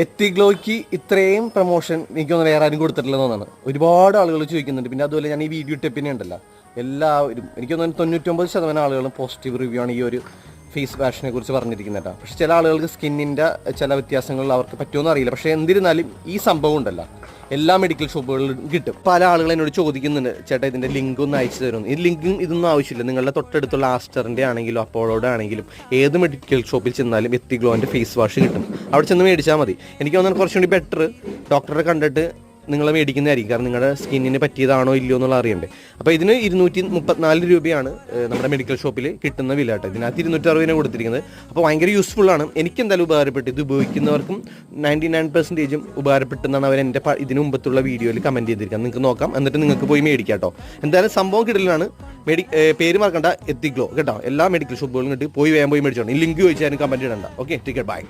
എത്തിഗ്ലോയ്ക്ക് ഇത്രയും പ്രൊമോഷൻ എനിക്കൊന്നും വേറെ ആരും കൊടുത്തിട്ടില്ലെന്നാണ് ഒരുപാട് ആളുകൾ ചോദിക്കുന്നുണ്ട്. പിന്നെ അതുപോലെ ഞാൻ ഈ വീഡിയോ ഇട്ട പിന്നെ ഉണ്ടല്ലോ. എല്ലാവരും എനിക്ക് തോന്നുന്നു തൊണ്ണൂറ്റൊമ്പത് ശതമാനം ആളുകളും പോസിറ്റീവ് റിവ്യൂ ആണ് ഈ ഒരു ഫേസ് വാഷിനെ കുറിച്ച് പറഞ്ഞിരിക്കുന്നത് പക്ഷെ ചില ആളുകൾക്ക് സ്കിന്നിന്റെ ചില വ്യത്യാസങ്ങൾ അവർക്ക് പറ്റുമെന്ന് അറിയില്ല. പക്ഷേ എന്നിരുന്നാലും ഈ സംഭവം ഉണ്ടല്ലോ. എല്ലാ മെഡിക്കൽ ഷോപ്പുകളിലും കിട്ടും. പല ആളുകൾ എന്നോട് ചോദിക്കുന്നുണ്ട് ചേട്ടാ ഇതിന്റെ ലിങ്ക് ഒന്ന് അയച്ചു തരുന്നു ഈ ലിങ്കും ഇതൊന്നും ആവശ്യമില്ല. നിങ്ങളുടെ തൊട്ടടുത്തുള്ള ആസ്റ്ററിന്റെ ആണെങ്കിലും അപ്പോളോടെ ആണെങ്കിലും ഏത് മെഡിക്കൽ ഷോപ്പിൽ ചെന്നാലും എത്തിഗ്ലോന്റെ ഫേസ് വാഷ് കിട്ടും. അവിടെ ചെന്ന് മേടിച്ചാൽ മതി. എനിക്ക് തോന്നുന്നത് കുറച്ചുകൂടി ബെറ്റർ ഡോക്ടറെ കണ്ടിട്ട് നിങ്ങൾ മേടിക്കുന്നതായിരിക്കും. കാരണം നിങ്ങളുടെ സ്കിന്നിന് പറ്റിയതാണോ ഇല്ലയോ എന്നുള്ള അറിയണ്ടേ. അപ്പോൾ ഇതിന് ഇരുന്നൂറ്റി മുപ്പത്തിനാല് രൂപയാണ് നമ്മുടെ മെഡിക്കൽ ഷോപ്പിൽ കിട്ടുന്ന വില കേട്ടോ. ഇതിനകത്ത് ഇരുന്നൂറ്റി അറുപതിനെ കൊടുത്തിരിക്കുന്നത്. അപ്പോൾ ഭയങ്കര യൂസ്ഫുൾ ആണ്. എനിക്ക് എന്തായാലും ഉപകാരപ്പെട്ടു. ഇത് ഉപയോഗിക്കുന്നവർക്കും നയന്റി നയൻ പെർസെന്റേജും ഉപകാരപ്പെട്ടെന്നാണ് അവർ എന്റെ ഇതിന് മുമ്പത്തുള്ള വീഡിയോയിൽ കമന്റ് ചെയ്തിരിക്കുന്നത്. നിങ്ങൾക്ക് നോക്കാം. എന്നിട്ട് നിങ്ങൾക്ക് പോയി മേടിക്കാം കേട്ടോ. എന്തായാലും സംഭവം കിടലാണ്. മെഡി പേര് മറക്കണ്ട. എത്തിഗ്ലോ കേട്ടോ. എല്ലാ മെഡിക്കൽ ഷോപ്പുകളും കിട്ടി പോയി വേഗം പോയി മേടിച്ചോണം ഈ ലിങ്ക് ചോദിച്ചാലും കമന്റ് ഇടണ്ട. Okay ticket by